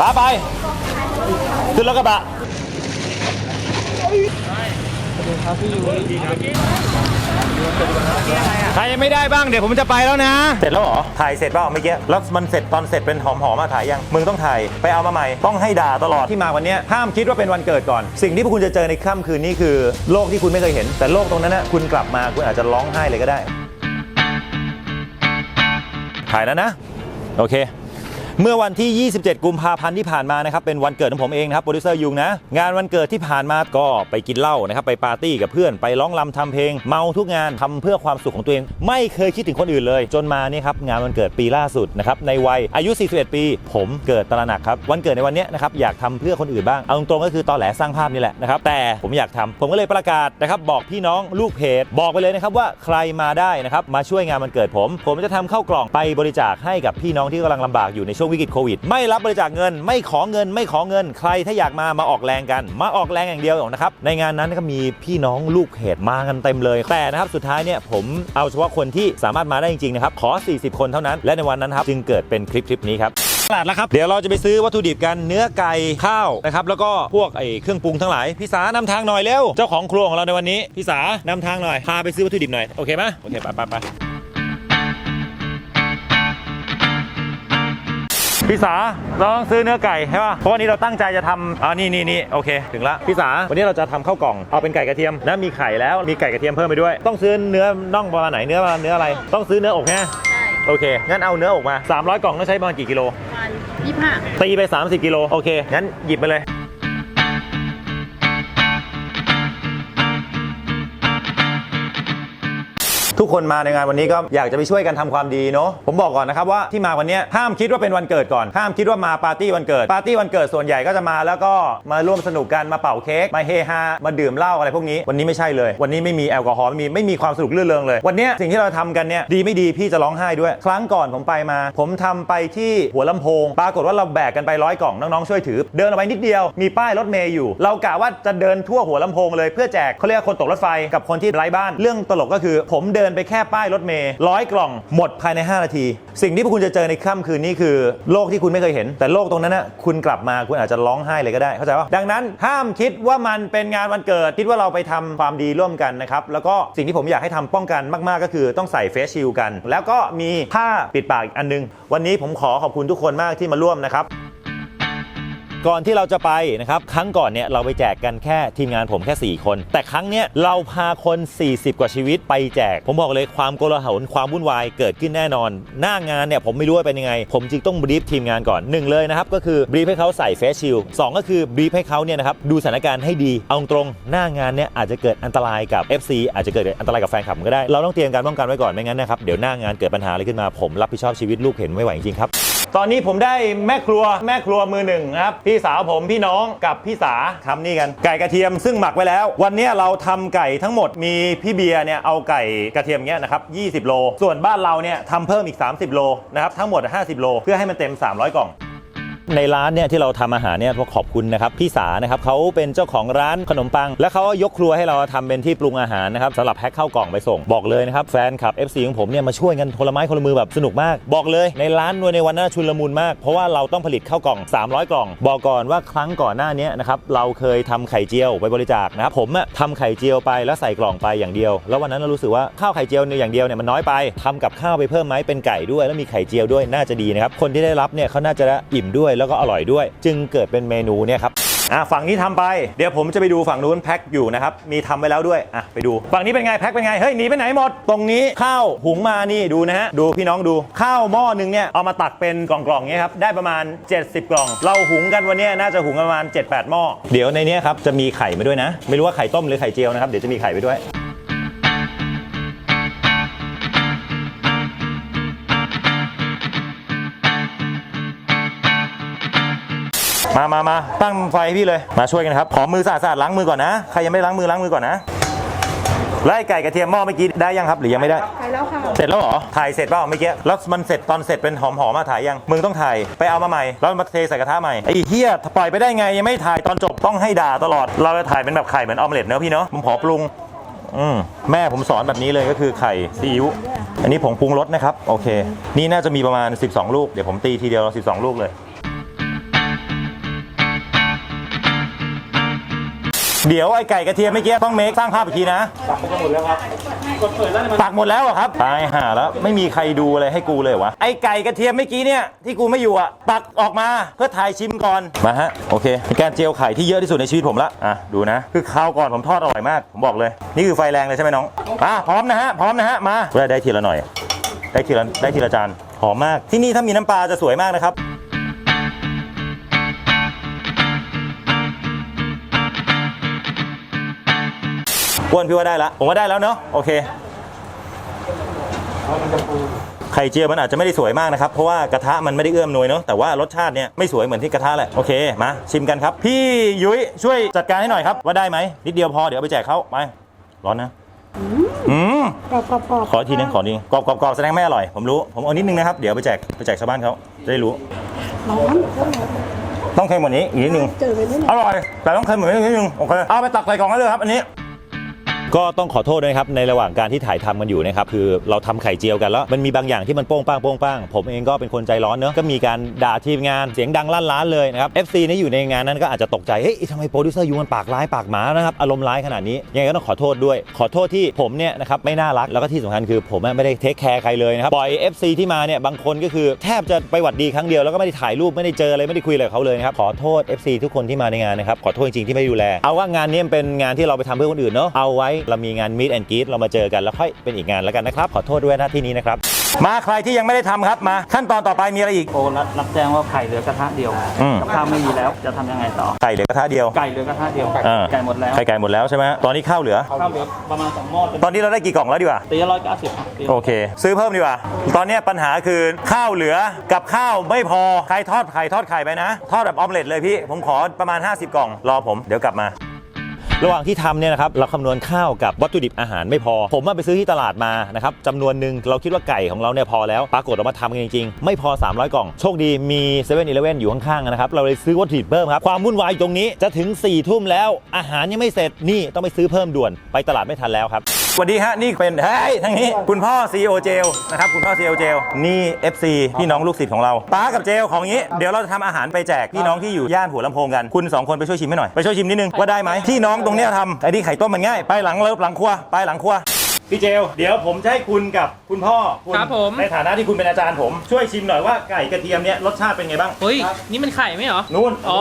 ป้าไป ขึ้นรถกระบะใครยังไม่ได้บ้างเดี๋ยวผมจะไปแล้วนะ เสร็จแล้วเหรอ ถ่ายเสร็จเปล่าเมื่อกี้แล้วมันเสร็จตอนเสร็จเป็นหอมๆมาถ่ายยัง มึงต้องถ่าย ไปเอามาใหม่ ต้องให้ด่าตลอดที่มาวันเนี้ยห้ามคิดว่าเป็นวันเกิดก่อน สิ่งที่พวกคุณจะเจอในค่ำคืนนี้คือ โลกที่คุณไม่เคยเห็น แต่โลกตรงนั้นนะคุณกลับมาคุณอาจจะร้องไห้เลยก็ได้ ถ่ายแล้วนะ โอเค เมื่อวันที่ 27 กุมภาพันธ์ที่ผ่านมานะครับเป็นวันเกิดของผมเองนะครับโปรดิวเซอร์ยุงนะงานวันเกิดที่ผ่านมาก็ไปกินเหล้านะครับไปปาร์ตี้กับเพื่อนไปร้องรำทำเพลง เมาทุกงานทำเพื่อความสุขของตัวเอง ไม่เคยคิดถึงคนอื่นเลย จนมาเนี่ยครับงานวันเกิดปีล่าสุดนะครับในวัยอายุ 41 ปี ผมเกิดตระหนักครับวันเกิดในวันนี้นะครับอยากทำเพื่อคนอื่นบ้างเอาตรงก็คือตอแหลสร้างภาพนี่แหละนะครับแต่ผมอยากทำผมก็เลยประกาศนะครับบอกพี่น้องลูกเพจบอกไปเลยนะครับว่าใครมาได้นะครับมาช่วยงานวันเกิดผม ผมจะทำเข้ากล่องไปบริจาคให้กับพี่น้องที่กำลังลำบากอยู่ในช่วงวิกฤตโควิด ไม่รับบริจาคเงิน ไม่ขอเงิน ไม่ขอเงิน ใครถ้าอยากมามาออกแรงกัน มาออกแรงอย่างเดียวนะครับ ในงานนั้นก็มีพี่น้องลูกเพจมากันเต็มเลย แต่นะครับสุดท้ายเนี่ยผมเอาเฉพาะคนที่สามารถมาได้จริงๆนะครับขอ 40 คนเท่านั้น และในวันนั้นครับจึงเกิดเป็นคลิปคลิปนี้ครับตลาดแล้วครับเดี๋ยวเราจะไปซื้อวัตถุดิบกันเนื้อไก่ข้าวนะครับแล้วก็พวกไอ้เครื่องปรุงทั้งหลายพี่สานำทางหน่อยเร็วเจ้าของครัวของเราในวันนี้พี่สานำทางหน่อยพาไปซื้อวัตถุดิบหน่อยโอเคไหมโอเคไปไปไป พี่สาเราต้องซื้อเนื้อไก่ใช่ป่ะเพราะวันนี้เราตั้งใจจะทำอ่านี่นี่นี่โอเค ถึงละพี่สาวันนี้เราจะทำข้าวกล่องเอาเป็นไก่กระเทียมนะมีไข่แล้วมีไก่กระเทียมเพิ่มไปด้วย ต้องซื้อเนื้อน่องประมาณไหนเนื้อประมาณเนื้ออะไร ต้องซื้อเนื้ออกแน่ใช่โอเค งั้นเอาเนื้ออกมา 300 กล่องต้องใช้ประมาณกี่กิโลประมาณยี่ห้าตีไป 30 กิโล โอเค งั้นหยิบไปเลย ทุกคนมาในงานวันนี้ก็อยากจะไปช่วยกันทำความดีเนาะผมบอกก่อนนะครับว่าที่มาวันนี้ห้ามคิดว่าเป็นวันเกิดก่อน ห้ามคิดว่ามาปาร์ตี้วันเกิดปาร์ตี้วันเกิดส่วนใหญ่ก็จะมาแล้วก็มาร่วมสนุกกันมาเป่าเค้กมาเฮฮามาดื่มเหล้าอะไรพวกนี้วันนี้ไม่ใช่เลย วันนี้ไม่มีแอลกอฮอล์ไม่มีไม่มีความสนุกเรื่อเริงเลย วันนี้สิ่งที่เราทำกันเนี่ยดีไม่ดีพี่จะร้องไห้ด้วย ครั้งก่อนผมไปมา ผมทำไปที่หัวลำโพง ปรากฏว่าเราแบกกันไปร้อยกล่องน้องๆช่วยถือ เดินออกไปนิดเดียวมีป้ายรถเมย์อยู่ เรากะว่าจะเดินทั่วหัวลำโพงเลยเพื่อแจกเขาเรียกคนตกรถไฟกับคนที่ไร้บ้านเรื่องตลกก็คือผมเดินินไปแค่ป้ายรถเมย์ร้อยกล่องหมดภายใน 5 นาที สิ่งที่พวกคุณจะเจอในค่ำคืนนี้คือโลกที่คุณไม่เคยเห็น แต่โลกตรงนั้นนะคุณกลับมาคุณอาจจะร้องไห้เลยก็ได้เข้าใจป่ะดังนั้นห้ามคิดว่ามันเป็นงานวันเกิดคิดว่าเราไปทำความดีร่วมกันนะครับแล้วก็สิ่งที่ผมอยากให้ทำป้องกันมากๆ ก็คือต้องใส่เฟสชิลกัน แล้วก็มีผ้าปิดปากอีกอันนึง วันนี้ผมขอขอบคุณทุกคนมากที่มาร่วมนะครับ ก่อนที่เราจะไปนะครับครั้งก่อนเนี่ยเราไปแจกกันแค่ทีมงานผมแค่ 4 คน แต่ครั้งเนี้ยเราพาคน 40 กว่าชีวิตไปแจก ผมบอกเลยความโกลาหลความวุ่นวายเกิดขึ้นแน่นอน หน้างานเนี่ยผมไม่รู้ว่าเป็นยังไง ผมจึงต้องบรีฟทีมงานก่อนหนึ่งเลยนะครับก็คือบรีฟให้เขาใส่เฟสชิลสองก็คือบรีฟให้เขาเนี่ยนะครับดูสถานการณ์ให้ดีเอาตรงหน้างานเนี่ยอาจจะเกิดอันตรายกับ FC อาจจะเกิดอันตรายกับแฟนคลับก็ได้เราต้องเตรียมการป้องกันไว้ก่อนไม่งั้นนะครับเดี๋ยวหน้างานเกิดปัญหาอะไรขึ้นมาผมรับผิดชอบชีวิตลูกเห็นไม่ไหวจริงครับ ตอนนี้ผมได้แม่ครัวแม่ครัวมือหนึ่งนะครับพี่สาวผมพี่น้องกับพี่สาทำนี่กัน ไก่กระเทียมซึ่งหมักไว้แล้ว วันนี้เราทำไก่ทั้งหมดมีพี่เบียร์เนี่ยเอาไก่กระเทียมเนี้ยนะครับ20 โล ส่วนบ้านเราเนี่ยทำเพิ่มอีก 30 โลนะครับทั้งหมด 50 โล เพื่อให้มันเต็ม 300 กล่อง ในร้านเนี่ยที่เราทำอาหารเนี่ยต้อขอบคุณนะครับพี่สานะครับเขาเป็นเจ้าของร้านขนมปัง แล้วเขายกครัวให้เราทำเป็นที่ปรุงอาหารนะครับสำหรับแพ็คเข้ากล่องไปส่งบอกเลยนะครับแฟนคลับ FC ของผมเนี่ยมาช่วยกันคนละไม้คนละมือแบบสนุกมาก บอกเลยในร้านนวยในวันนั้นชุลมุนมากเพราะว่าเราต้องผลิตข้าวกล่อง 300 กล่อง บอกก่อนว่าครั้งก่อนหน้านี้นะครับเราเคยทำไข่เจียวไปบริจาคนะครับผมอะทำไข่เจียวไปแล้วใส่กล่องไปอย่างเดียว แล้ววันนั้นเรารู้สึกว่าข้าวไข่เจียวเนี่ยอย่างเดียวเนี่ยมันน้อยไปทำกับข้าวไปเพิ่มไหมเป็นไก่ด้วย แล้วมีไข่เจียวด้วยน่าจะดีนะครับคนที่ได้รับเนี่ยเขาน่าจะอิ่มด้วยแล้วก็อร่อยด้วย จึงเกิดเป็นเมนูเนี่ยครับอะฝั่งนี้ทำไปเดี๋ยวผมจะไปดูฝั่งนู้นแพ็คอยู่นะครับมีทำไว้แล้วด้วยอะไปดู ฝั่งนี้เป็นไงแพ็คเป็นไงเฮ้ยหนีไปไหนหมด ตรงนี้ข้าวหุงมานี่ดูนะฮะดูพี่น้องดูข้าวหม้อหนึ่งเนี่ยเอามาตักเป็นกล่องๆเงี้ยครับได้ประมาณ 70 กล่อง เราหุงกันวันนี้น่าจะหุงประมาณ 7-8 หม้อเดี๋ยวในนี้ครับจะมีไข่มาด้วยนะ ไม่รู้ว่าไข่ต้มหรือไข่เจียวนะครับเดี๋ยวจะมีไข่ไปด้วย มามามาตั้งไฟให้พี่เลย มาช่วยกันครับ ขอมือสะอาดๆล้างมือก่อนนะ ใครยังไม่ล้างมือล้างมือก่อนนะแล้วไอ้ไก่กระเทียมหม้อเมื่อกี้ได้ยังครับหรือยังไม่ได้ ไปแล้วค่ะ เสร็จแล้วเหรอ ถ่ายเสร็จเปล่าเมื่อกี้ แล้วมันเสร็จตอนเสร็จเป็นหอมๆมาถ่ายยัง มึงต้องถ่าย ไปเอามาใหม่ แล้วมาเทใส่กระทะใหม่ ไอ้เฮียปล่อยไปได้ไงยังไม่ถ่ายตอนจบต้องให้ด่าตลอด เราจะถ่ายเป็นแบบไข่เหมือนออมเล็ตเนอะพี่เนอะผมขอปรุง อืมแม่ผมสอนแบบนี้เลยก็คือไข่ซีอิ๊ว อันนี้ผงปรุงรสนะครับ โอเค นี่น่าจะมีประมาณ 12 ลูก เดี๋ยวผมตีทีเดียว12 ลูกเลย เดี๋ยวไอ้ไก่กระเทียมเมื่อกี้ต้องเมคสร้างภาพอีกทีนะปักไปหมดแล้วครับ กดเปิดแล้วเนี่ยมันปักหมดแล้วเหรอครับตายห่าแล้วไม่มีใครดูอะไรให้กูเลยวะไอ้ไก่กระเทียมเมื่อกี้เนี่ยที่กูไม่อยู่อะปักออกมาเพื่อถ่ายชิมก่อนมาฮะโอเคเป็นการเจียวไข่ที่เยอะที่สุดในชีวิตผมละอะดูนะ คือคราวก่อนผมทอดอร่อยมากผมบอกเลย นี่คือไฟแรงเลยใช่ไหมน้องอะพร้อมนะฮะพร้อมนะฮะมาได้ได้ทีละหน่อย ได้ทีละได้ทีละจานหอมมากที่นี่ถ้ามีน้ำปลาจะสวยมากนะครับ อ้วนพี่ว่าได้ละผมว่าได้แล้วเนาะโอเคไข่เจียวมันอาจจะไม่ได้สวยมากนะครับ เพราะว่ากระทะมันไม่ได้เอื้อมหน่วยเนาะแต่ว่ารสชาติเนี่ยไม่สวยเหมือนที่กระทะแหละโอเคมาชิมกันครับ พี่ยุ้ยช่วยจัดการให้หน่อยครับว่าได้ไหมนิดเดียวพอเดี๋ยวเอาไปแจกเขาไปร้อนนะอืมกรอบกรอบกรอบขออีกทีนึงขอดีกรอบกรอบกรอบแสดงไม่อร่อย ผมรู้ ผมเอานิดนึงนะครับ เดี๋ยวไปแจกไปแจกชาวบ้านเขาจะได้รู้ร้อนร้อนต้องเค็มกว่านี้อีกนิดนึงเจอไปนิดหน่ออยร่อยแต่ต้องเค็มเหมือนนิดนึงโอเคเอาไปตักใส่กล่องได้เลยครับอันนี้ ก็ต้องขอโทษด้วยนะครับในระหว่างการที่ถ่ายทำกันอยู่นะครับคือเราทำไข่เจียวกันแล้วมันมีบางอย่างที่มันโป้งป้างโป้งป้างผมเองก็เป็นคนใจร้อนเนอะก็มีการด่าทีมงานเสียงดังลั่นร้านเลยนะครับ FC นี่อยู่ในงานนั้นก็อาจจะตกใจเฮ้ยทำไมโปรดิวเซอร์ยูมันปากร้ายปากหมานะครับอารมณ์ร้ายขนาดนี้ยังไงก็ต้องขอโทษด้วย ขอโทษที่ผมเนี่ยนะครับไม่น่ารักแล้วก็ที่สำคัญคือผมอะไม่ได้เทคแคร์ใครเลยนะครับปล่อย FC ที่มาเนี่ยบางคนก็คือแทบจะไปหวัดดีครั้งเดียวแล้วก็ไม่ได้ถ่ายรูปไม่ได้เจออะไรไม่ได้คุยอะไรกับเขาเลยนะครับขอโทษ FC ทุกคนที่มาในงานนะครับขอโทษจริงๆที่ไม่ดูแลเอาว่างานนี้มันเป็นงานที่เราไปทำเพื่อคนอื่นเนาะเอาไว้เรามีงาน Meet and Greet เรามาเจอกันแล้วค่อยเป็นอีกงานแล้วกันนะครับ ขอโทษด้วยนะที่นี้นะครับ มาใครที่ยังไม่ได้ทำครับมา ขั้นตอนต่อไปมีอะไรอีก โอ้รับรับแจ้งว่าไข่เหลือกระทะเดียวอืม กับข้าวไม่มีแล้วจะทำยังไงต่อ ไก่เหลือกระทะเดียวไก่เหลือกระทะเดียวอ่าไก่หมดแล้วไข่ไก่หมดแล้วใช่ไหมตอนนี้ข้าวเหลือ ข้าวเหลือประมาณสองหม้อเป็นตอนนี้เราได้กี่กล่องแล้วดีกว่า ตีร้อยเก้าสิบครับตีโอเค ซื้อเพิ่มดีกว่า ตอนเนี้ยปัญหาคือข้าวเหลือกับข้าวไม่พอ ใครทอดไข่ทอดไข่ไปนะ ทอดแบบออมเล็ตเลยพี่ ผมขอประมาณ 50 กล่อง รอผม เดี๋ยวกลับมา ระหว่างที่ทำเนี่ยนะครับเราคำนวณข้าวกับวัตถุดิบอาหารไม่พอ ผมมาไปซื้อที่ตลาดมานะครับจำนวนหนึ่งเราคิดว่าไก่ของเราเนี่ยพอแล้วปรากฏเรามาทำกันจริงๆ ไม่พอ 300 กล่อง โชคดีมี7 e เ e ่ e ออยู่ข้างๆนะครับเราเลยซื้อวัตถุดิบเพิ่มครับความวุ่นวายตรงนี้จะถึง4ี่ทุ่มแล้วอาหารยังไม่เสร็จนี่ต้องไปซื้อเพิ่มด่วนไปตลาดไม่ทันแล้วครับ สวัสดีฮะนี่เป็นเฮ้ยทางนี้คุณพ่อ CEO เจลนะครับคุณพ่อ CEO เจลนี่ FC พี่น้องลูกศิษย์ของเราป้ากับเจลของนี้ เดี๋ยวเราจะทำอาหารไปแจกพี่น้องที่อยู่ย่านหัวลำโพงกันคุณสองคนไปช่วยชิมให้หน่อยไปช่วยชิมนิดนึงว่าได้ไหมที่น้องตรงเนี้ยทำไอ้นี่ไข่ต้มมันง่ายไปหลังเลิฟหลังครัวไปหลังครัว พี่เจลเดี๋ยวผมจะให้คุณกับคุณพ่อคุณครับผม ในฐานะที่คุณเป็นอาจารย์ผมช่วยชิมหน่อยว่าไก่กระเทียมเนี่ยรสชาติเป็นไงบ้างเฮ้ย นี่มันไข่ไหมเหรอ นู่นอ๋อ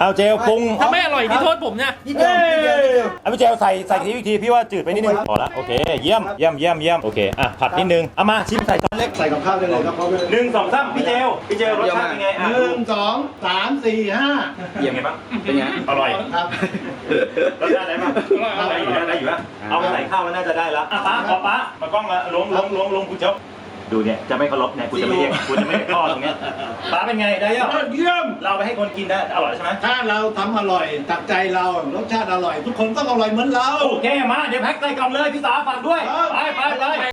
เอาเจลปรุงถ้าไม่อร่อยที่โทษผมเนี่ยเอ้ยเอาพี่เจลใส่ใส่ทีอีกทีพี่ว่าจืดไปนิดนึงพอละโอเคเยี่ยมเยี่ยมเยี่ยมเยี่ยมโอเคอะผัดนิดนึงเอามาชิมใส่ช้อนเล็กใส่กับข้าวได้เลยครับเพราะว่าหนึ่งสองสามพี่เจลพี่เจลรสชาติเป็นไงอะหนึ่งสองสามสี่ห้าเยี่ยมไงบ้างเป็นไงอร่อยครับ รสชาติได้บ้างได้อยู่นะได้อยู่นะเอาไปใส่ข้าวมันน่าจะได้ละอะป้าขอป้ามากล้องมาลงลงลงลงคุณเจ้าดูเนี่ยจะไม่เคารพเนี่ยคุณจะไม่เรียกคุณจะไม่เรียกพ่อตรงเนี้ยป้าเป็นไงได้ยังยอดเยี่ยม เราไปให้คนกินได้อร่อยใช่ไหมถ้าเราทำอร่อยตักใจเรารสชาติอร่อย ทุกคนต้องอร่อยเหมือนเราโอเคมาเดี๋ยวแพ็คใส่กล่องเลยพี่สาฝากด้วยครับไปไปไป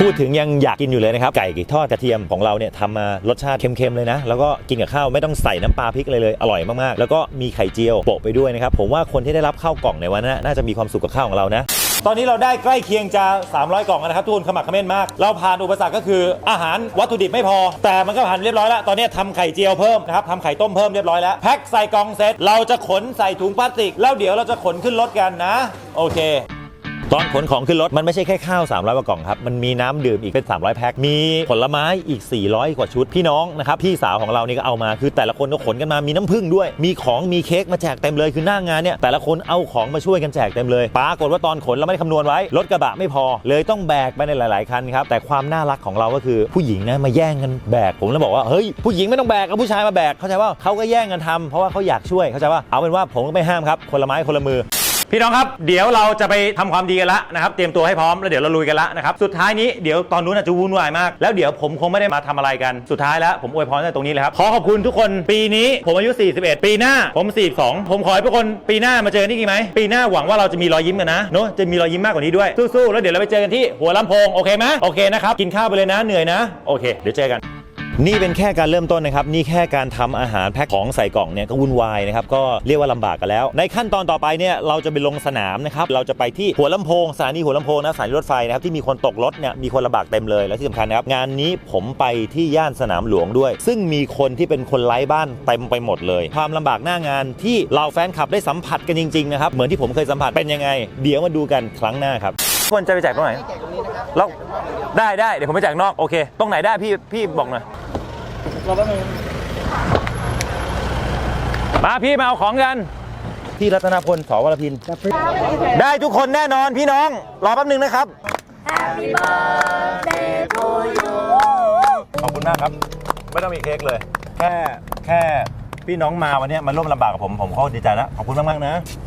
พูดถึงยังอยากกินอยู่เลยนะครับ ไก่ทอดกระเทียมของเราเนี่ยทำมารสชาติเค็มๆเลยนะ แล้วก็กินกับข้าวไม่ต้องใส่น้ำปลาพริกอะไรเลยอร่อยมากๆ แล้วก็มีไข่เจียวโปะไปด้วยนะครับผมว่าคนที่ได้รับข้าวกล่องในวันนั้นน่าจะมีความสุขกับข้าวของเรานะ ตอนนี้เราได้ใกล้เคียงจะ 300 กล่องแล้วนะครับทุกคนขมักเขม้นมาก เราผ่านอุปสรรคก็คืออาหารวัตถุดิบไม่พอ แต่มันก็ผ่านเรียบร้อยแล้ว ตอนนี้ทำไข่เจียวเพิ่มนะครับทำไข่ต้มเพิ่มเรียบร้อยแล้วแพ็คใส่กล่องเสร็จเราจะขนใส่ถุงพลาสติก แล้วเดี๋ยวเราจะขนขึ้นรถกันนะ โอเค ตอนขนของขึ้นรถมันไม่ใช่แค่ข้าว 300กว่ากล่องครับ มันมีน้ำดื่มอีกเป็น 300 แพ็ค มีผลไม้อีก 400 กว่าชุด พี่น้องนะครับ พี่สาวของเรานี่ก็เอามา คือแต่ละคนก็ขนกันมา มีน้ำผึ้งด้วย มีของ มีเค้กมาแจกเต็มเลย คือหน้างานเนี่ย แต่ละคนเอาของมาช่วยกันแจกเต็มเลย ปรากฏว่าตอนขนเราไม่ได้คำนวณไว้ รถกระบะไม่พอ เลยต้องแบกไปในหลาย ๆ คันครับ แต่ความน่ารักของเราก็คือผู้หญิงนะมาแย่งกันแบก ผมเลยบอกว่า เฮ้ย ผู้หญิงไม่ต้องแบกเอาผู้ชายมาแบก เข้าใจว่าเขาก็แย่งกันทำเพราะว่าเขาอยากช่วย เข้าใจว่าเอาเป็นว่าผมก็ไม่ห้ามครับ คนละไม้คนละมือ พี่น้องครับเดี๋ยวเราจะไปทำความดีกันละนะครับเตรียมตัวให้พร้อมแล้วเดี๋ยวเราลุยกันละนะครับสุดท้ายนี้เดี๋ยวตอนนู้นอาจจะวุ่นวายมาก แล้วเดี๋ยวผมคงไม่ได้มาทำอะไรกันสุดท้ายแล้วผมอวยพรในตรงนี้เลยครับขอขอบคุณทุกคนปีนี้ผมอายุ 41 ปีหน้าผม 42 ผมขอให้ทุกคนปีหน้ามาเจอกันที่กี่ไหมปีหน้าหวังว่าเราจะมีรอยยิ้มกันนะเนอะจะมีรอยยิ้มมากกว่านี้ด้วยสู้ๆแล้วเดี๋ยวเราไปเจอกันที่หัวลำโพงโอเคไหมโอเคนะครับกินข้าวไปเลยนะเหนื่อยนะโอเค เดี๋ยวเจอกัน นี่เป็นแค่การเริ่มต้นนะครับนี่แค่การทำอาหารแพ็คของใส่กล่องเนี่ยก็วุ่นวายนะครับก็เรียกว่าลำบากกันแล้ว ในขั้นตอนต่อไปเนี่ยเราจะไปลงสนามนะครับเราจะไปที่หัวลำโพงสถานีหัวลำโพงนะสถานีรถไฟนะครับที่มีคนตกรถเนี่ยมีคนลำบากเต็มเลยและที่สำคัญนะครับงานนี้ผมไปที่ย่านสนามหลวงด้วย ซึ่งมีคนที่เป็นคนไร้บ้านเต็มไปหมดเลย ความลำบากหน้างานที่เราแฟนคลับได้สัมผัสกันจริงๆนะครับเหมือนที่ผมเคยสัมผัสเป็นยังไง เดี๋ยวมาดูกันครั้งหน้าครับควรจะไปแจกตรงไหนแล้วได้ได้เดี๋ยวผมไปแจกนอกโอเค ตรงไหนได้พี่พี่บอกหน่อย รอแป๊บนึงมาพี่มาเอาของกัน พี่รัตนพลสวรพิน ได้ทุกคนแน่นอนพี่น้อง รอแป๊บหนึงนะครับขอบคุณมากครับ ไม่ต้องมีเค้กเลย แค่แค่พี่น้องมาวันเนี้ยมาร่วมลำบากกับผม ผมก็ดีใจแล้ว ขอบคุณมาก ๆ นะ